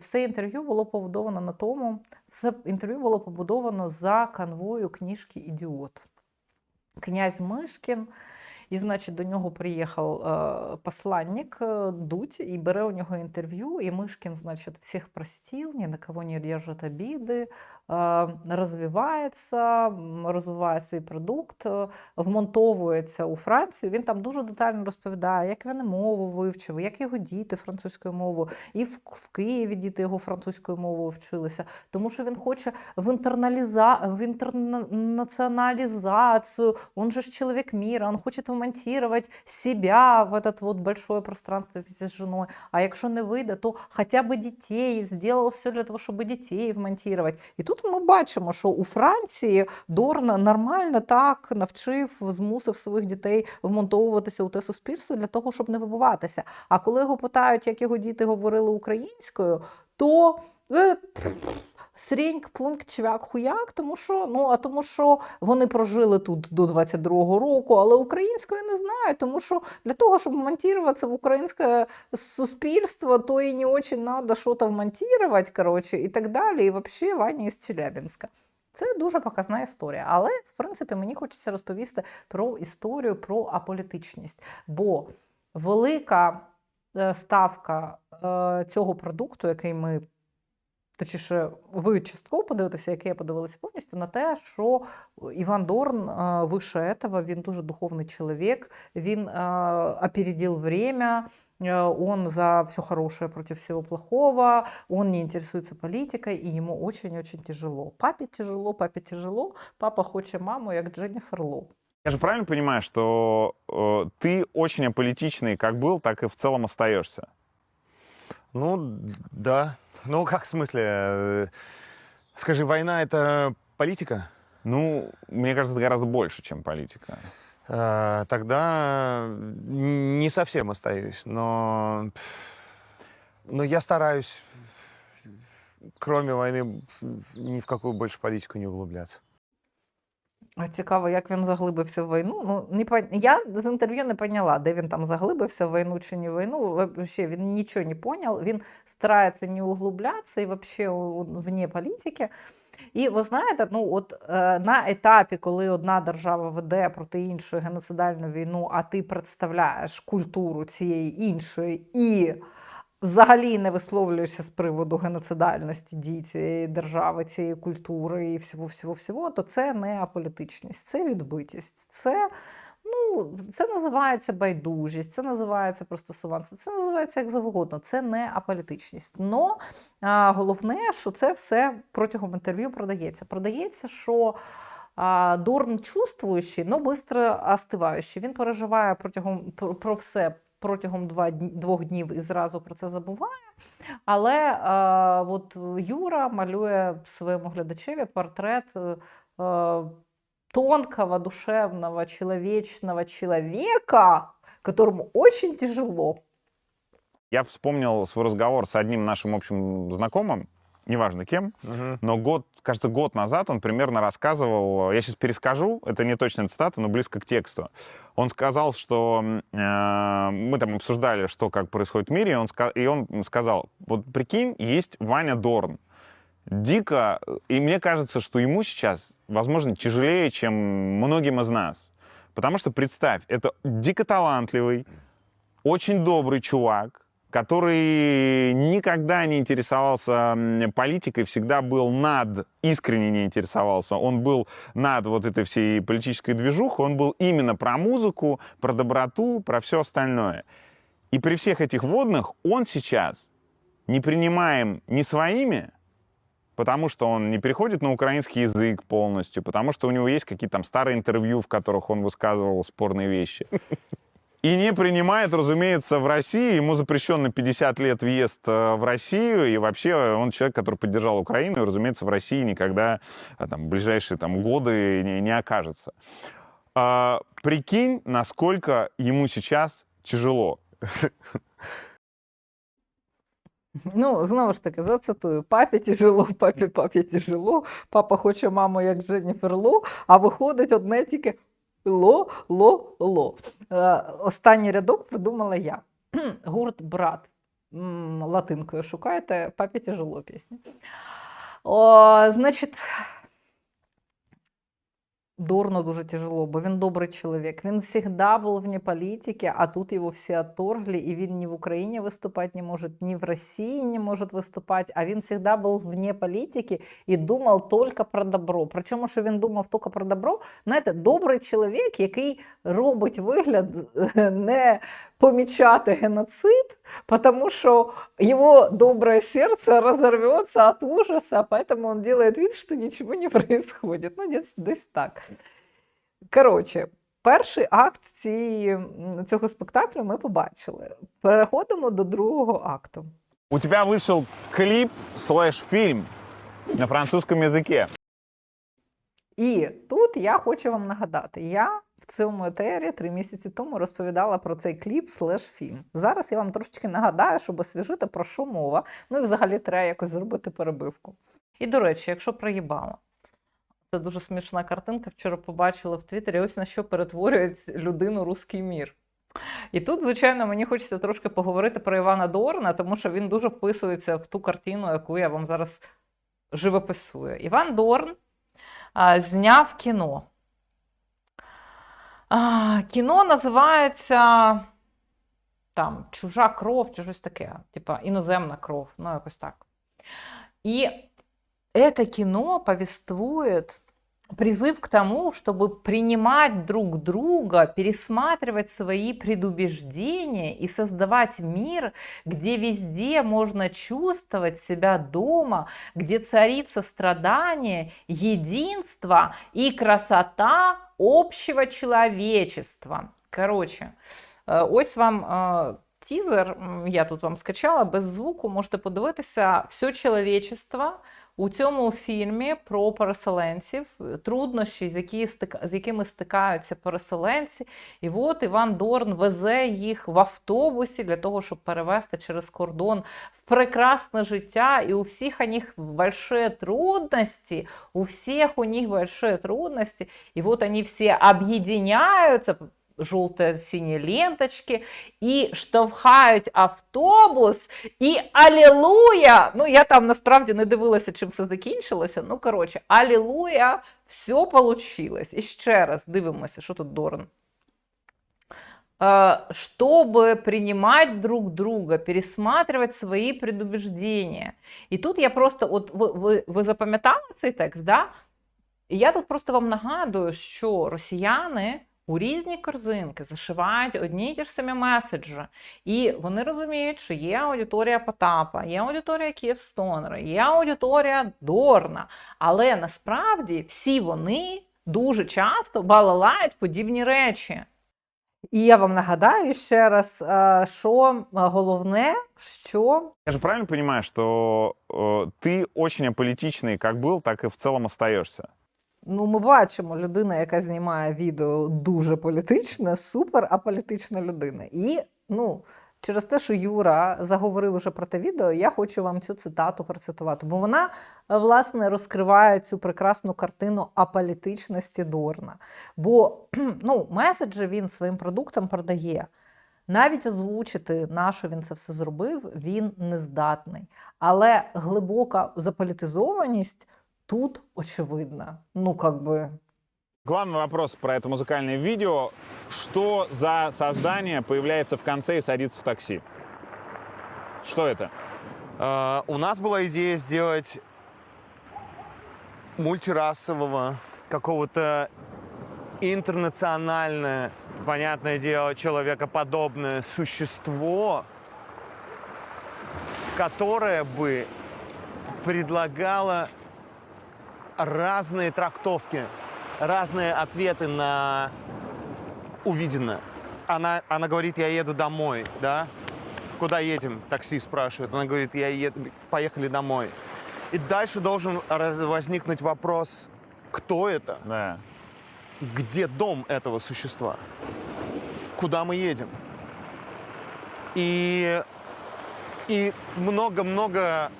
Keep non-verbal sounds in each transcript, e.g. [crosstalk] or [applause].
Все інтерв'ю було побудовано на тому, все інтерв'ю було побудовано за канвою книжки Ідіот. Князь Мишкін. І, значить, до нього приїхав е, посланник е, Дудь і бере у нього інтерв'ю. І Мишкін, значить, всіх простіл, ні на кого не держить обіди, розвивається, розвиває свій продукт, е, вмонтовується у Францію. Він там дуже детально розповідає, як він мову вивчив, як його діти французькою мовою, і в, Києві діти його французькою мовою вчилися, тому що він хоче в, інтерналіза... в интернационализацию, он же ж человек мира, он хочет вмонтировать себя в этот вот большое пространство вместе с. А якщо не вийде, то хоча б дітей, зробив все для того, щоб дітей вмонтувати. І тут ми бачимо, що у Франції Дорн нормально так навчив, змусив своїх дітей вмонтовуватися у те суспільство для того, щоб не вибуватися. А коли його питають, як його діти говорили українською, то сріньк, пункт, чвяк, хуяк, тому що, ну, а тому що вони прожили тут до 22-го року, але українською не знають, тому що для того, щоб монтуватися в українське суспільство, то і не дуже треба щось вмонтувати, коротше, і так далі. І взагалі Ваня із Челябінська. Це дуже показна історія. Але, в принципі, мені хочеться розповісти про історію, про аполітичність. Бо велика е, ставка е, цього продукту, який ми точніше, ви частково подивитеся, яке я подивилася повністю, на те, що Іван Дорн е, вище этого, він дуже духовний чоловік, він е, опередил время, э, он за все хорошее против всего плохого, он не интересуется политикой, и ему очень-очень тяжело. Папе тяжело, папе тяжело, папа хочет маму, як Дженнифер Лоу. Я же правильно понимаю, что э, ты очень аполитичный, как был, так и в целом остаешься? Ну, да. Ну, как в смысле? Скажи, война это политика? Ну, мне кажется, это гораздо больше, чем политика. Э, Тогда не совсем остаюсь, но... Но я стараюсь, кроме войны, ни в какую больше политику не углубляться. Цікаво, як він заглибився в війну. Ну, не пон... Я з інтерв'ю не поняла, де він там заглибився в війну чи не в війну. Вообще він нічого не понял. Він старається не углублятися і вообще вне політики. І ви знаєте, ну от е, на етапі, коли одна держава веде проти іншої геноцидальну війну, а ти представляєш культуру цієї іншої і взагалі не висловлюєшся з приводу геноцидальності дій цієї держави, цієї культури і всього, всього, всього, то це не аполітичність, це відбитість. Це, ну, це називається байдужість, це називається пристосуванство, це називається як завгодно, це не аполітичність. Но а, головне, що це все протягом інтерв'ю продається. Продається, що а, Дорн чувствуючий, но бистро остиваючий. Він переживає протягом про, про все протягом два, дні- двох днів і зразу про це забуває. Але а, от Юра малює своєму глядачеві портрет е, е, тонкого, душевного, человечного человека, которому очень тяжело. Я вспомнил свой разговор с одним нашим общим знакомым, неважно кем, но год, кажется, год назад он примерно рассказывал, я сейчас перескажу, это не точная цитата, но близко к тексту. Он сказал, что э, мы там обсуждали, что как происходит в мире, и он, и он сказал, вот прикинь, есть Ваня Дорн, дико, и мне кажется, что ему сейчас, возможно, тяжелее, чем многим из нас. Потому что, представь, это дико талантливый, очень добрый чувак, который никогда не интересовался политикой, всегда был над, искренне не интересовался. Он был над вот этой всей политической движухой, он был именно про музыку, про доброту, про все остальное. И при всех этих водных он сейчас не принимаем не своими, потому что он не переходит на украинский язык полностью, потому что у него есть какие-то там старые интервью, в которых он высказывал спорные вещи. И не принимает, разумеется, в России. Ему запрещен на 50 лет въезд э, в Россию. И вообще он человек, который поддержал Украину. И, разумеется, в России никогда э, там, в ближайшие там, годы не, не окажется. А, прикинь, насколько ему сейчас тяжело. Ну, знову ж таки, зацитую: папі тяжело, папі, папі тяжело, папа хоче маму, як Дженніфер Ло, а виходить одне тільки ло, ло, ло. Е, останній рядок придумала я. [clears throat] Гурт брат. латинкою шукаєте, папі тяжело пісня. О, значить, Дорну дуже тяжело, бо він добрий чоловік. Він завжди був вне політики, а тут його всі отторгли, і він ні в Україні виступати не може, ні в Росії не може виступати, а він завжди був вне політики і думав тільки про добро. Причому, що він думав тільки про добро, знаєте, добрий чоловік, який робить вигляд е, не помічати геноцид, потому что его доброе сердце разорвется от ужаса, поэтому он делает вид, что ничего не [laughs] происходит. Ну, десь, десь так. Коротше, перший акт цієї, м, цього спектаклю ми побачили. Переходимо до другого акту. У тебя вышел клип слэш фильм на французском языке. І тут я хочу вам нагадати: я в цьому етері три місяці тому розповідала про цей кліп слеш фільм. Зараз я вам трошечки нагадаю, щоб освіжити про що мова. Ну і взагалі треба якось зробити перебивку. І до речі, якщо проїбала. Це дуже смішна картинка. Вчора побачила в Твіттері, ось на що перетворюють людину руський мір. І тут, звичайно, мені хочеться трошки поговорити про Івана Дорна, тому що він дуже вписується в ту картину, яку я вам зараз живописую. Іван Дорн а, зняв кіно. А, кіно називається там Чужа кров чи щось таке, типа іноземна кров, ну якось так. І это кино повествует призыв к тому, чтобы принимать друг друга, пересматривать свои предубеждения и создавать мир, где везде можно чувствовать себя дома, где царит сострадание, единство и красота общего человечества. Короче, е, ось вам е, тізер, м, я тут вам скачала без звуку, можете подивитися все чоловічество у цьому фільмі про переселенців, труднощі, з, які з якими стикаються переселенці. І от Іван Дорн везе їх в автобусі для того, щоб перевезти через кордон в прекрасне життя. И у всех у них большие трудности, у всех у них большие трудности. И вот они все объединяются, желто-синие ленточки, і штовхають автобус, і алілуя! Ну, я там насправді не дивилася, чим все закінчилося. Ну, коротше, алілуя, все получилось. І ще раз дивимося, що тут Дорн. Чтобы принимать друг друга, пересматривать свои предубеждения. І тут я просто, от ви, ви, ви запам'ятали цей текст, да? Я тут просто вам нагадую, що росіяни у різні корзинки зашивають одні й ті ж самі меседжі. І вони розуміють, що є аудиторія Потапа, є аудиторія Київстонера, є аудиторія Дорна. Але насправді всі вони дуже часто балалають подібні речі. І я вам нагадаю ще раз, е, що головне, що Я же правильно понимаю, что э, ты очень аполитичный как был, так и в целом остаешься? Ну, ми бачимо людина, яка знімає відео дуже політичне, супер аполітична людина. І ну, через те, що Юра заговорив уже про те відео, я хочу вам цю цитату процитувати, бо вона власне розкриває цю прекрасну картину аполітичності Дорна. Бо [clears throat] ну, меседжі він своїм продуктам продає. Навіть озвучити, на що він це все зробив, він не здатний. Але глибока заполітизованість тут очевидна. Ну, как бы. Главный вопрос про это музыкальное видео. Что за создание появляется в конце и садится в такси? Что это? Э, У нас была идея сделать мультирасового, какого-то интернациональное, понятное дело, человекоподобное существо, которое бы предлагало разные трактовки, разные ответы на увиденное. Она, она говорит, я еду домой, да? Куда едем? Такси спрашивает. Она говорит, я еду, поехали домой. И дальше должен раз- возникнуть вопрос, кто это? Да. Где дом этого существа? Куда мы едем? И, и много-много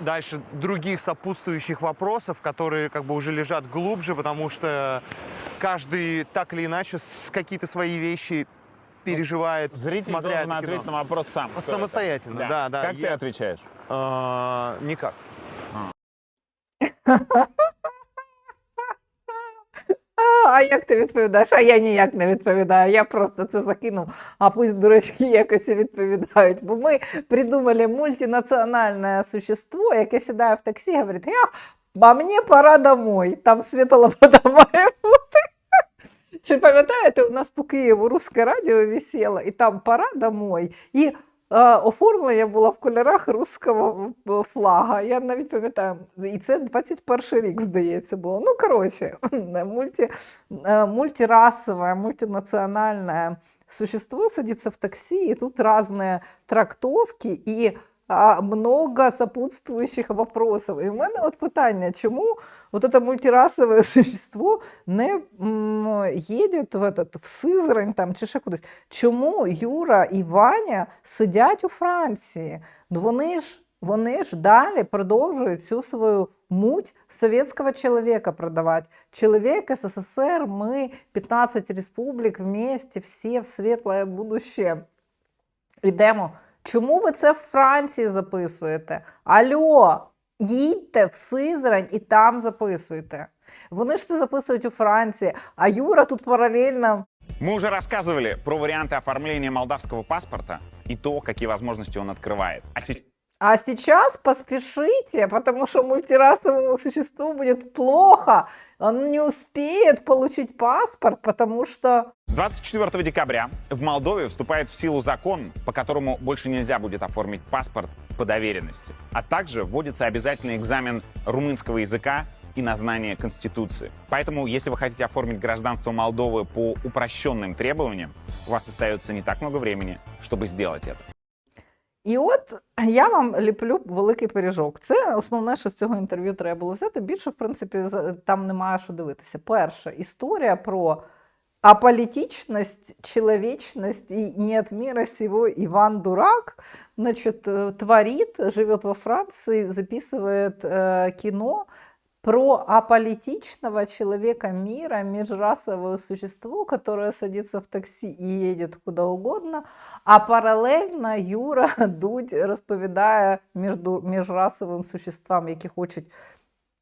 дальше других сопутствующих вопросов, которые как бы уже лежат глубже, потому что каждый так или иначе с- какие-то свои вещи переживает, Зритель смотря должен это кино. ответить на вопрос сам. кто это. Самостоятельно, да, да. Как ты Я- отвечаешь? А, никак. [laughs] А, а як ти відповідаєш? А я ніяк не відповідаю. Я просто це закинув, а пусть дурачки якось і відповідають. Бо ми придумали мультинаціональне существо, яке сідає в таксі і говорить, я, а мені пора домой. Там світлофода має бути. Чи пам'ятаєте, у нас по Києву русське радіо висело, і там пора домой. І е, оформлення була в кольорах руського е, флага. Я навіть пам'ятаю, і це 21 рік, здається, було. Ну, коротше, [clears throat] мульти, е, мультирасове, мультинаціональне существо садится в таксі, і тут різні трактовки і много сопутствующих вопросов. І в мене от питання, чому вот это мультирасове существо [laughs] не м, їде в, этот, в Сизрань там, чи ще кудись? Чому Юра і Ваня сидять у Франції? Ну, Вони ж, вони ж далі продовжують цю свою муть советского человека продавать. Человек СССР, мы 15 республік вместе, всі в світле будуще. Ідемо. Чому ви це в Франції записуєте? Альо, їдьте в Сизрань і там записуйте. Вони ж це записують у Франції, а Юра тут паралельно Мы уже рассказывали про варианты оформления молдавского паспорта и то, какие возможности он открывает. А сейчас А сейчас поспешите, потому что мультирасовому существу будет плохо. Он не успеет получить паспорт, потому что 24 декабря в Молдове вступает в силу закон, по которому больше нельзя будет оформить паспорт по доверенности. А также вводится обязательный экзамен румынского языка и на знание Конституции. Поэтому, если вы хотите оформить гражданство Молдовы по упрощенным требованиям, у вас остается не так много времени, чтобы сделать это. І от я вам ліплю великий пиріжок. Це основне, що з цього інтерв'ю треба було взяти. Більше, в принципі, з- там немає що дивитися. Перше, історія про аполітичність, чоловічність і не от мира сего Иван Дурак, значит, э, творит, живет во Франции, записывает э, кино про аполитичного человека мира, межрасовое существо, которое садится в такси и едет куда угодно, а паралельно Юра [laughs] Дудь розповідає міжду, міжрасовим существам, які хочуть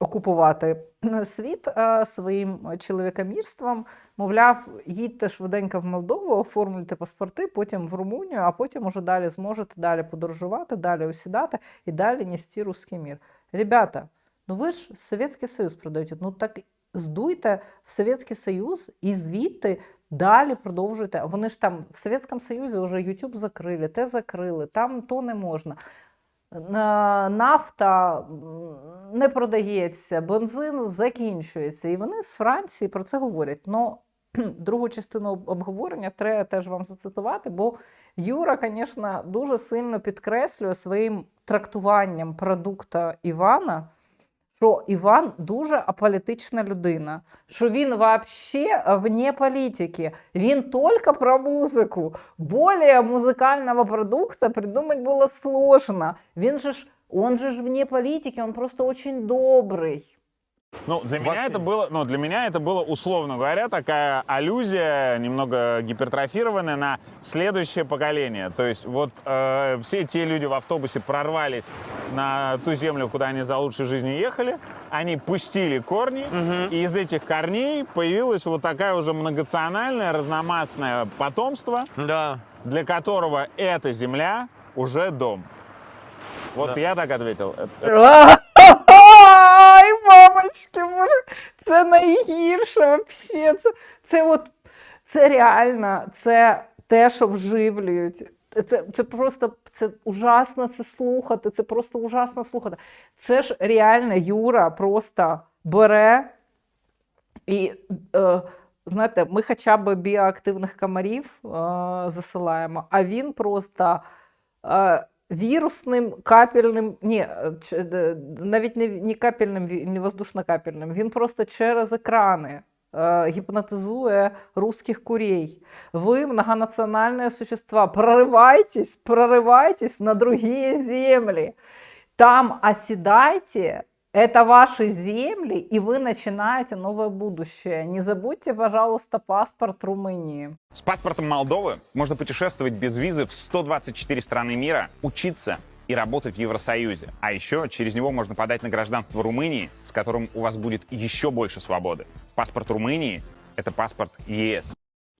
окупувати світ своїм чоловікомірством. Мовляв, їдьте швиденько в Молдову, оформлюйте паспорти, потім в Румунію, а потім уже далі зможете далі подорожувати, далі осідати і далі нести русський мір. Ребята, ну ви ж Совєтський Союз продаєте, ну так здуйте в Совєтський Союз і звідти далі продовжуйте. Вони ж там в Совєтському Союзі вже YouTube закрили, те закрили, там то не можна. Нафта не продається, бензин закінчується. І вони з Франції про це говорять. Ну, [clears throat] другу частину обговорення треба теж вам зацитувати, бо Юра, звісно, дуже сильно підкреслює своїм трактуванням продукта Івана, що Іван дуже аполітична людина, що він взагалі вне політики, він тільки про музику. Более музикального продукта придумати було сложно. Він же ж, он же ж вне політики, він просто очень добрый. Ну, для меня Вообще это нет. было, ну, для меня это было, условно говоря, такая аллюзия, немного гипертрофированная на следующее поколение. То есть вот э, все те люди в автобусе прорвались на ту землю, куда они за лучшей жизнью ехали, они пустили корни, и из этих корней появилось вот такая уже многонациональное, разномастное потомство, Да. для которого эта земля уже дом. Вот Да. я так ответил. [laughs] Это- боже, це найгірше вообще. Це, це от це реально, це те, що вживлюють. Це, це просто це ужасно це слухати. Це просто ужасно слухати. Це ж реально Юра просто бере і. Е, Знаєте, ми хоча б біоактивних комарів е, засилаємо, а він просто е, вірусним капельним, ні, е, ч- де- навіть не, не капельним, ві- не воздушно-капельним, він просто через екрани е, гіпнотизує русських курей. Ви, многонациональные существа, прорывайтесь, прорывайтесь на другие земли. Там оседайте, Это ваши земли, и вы начинаете новое будущее. Не забудьте, пожалуйста, паспорт Румынии. С паспортом Молдовы можно путешествовать без визы в 124 страны мира, учиться и работать в Евросоюзе. А еще через него можно подать на гражданство Румынии, с которым у вас будет еще больше свободы. Паспорт Румынии — это паспорт ЕС.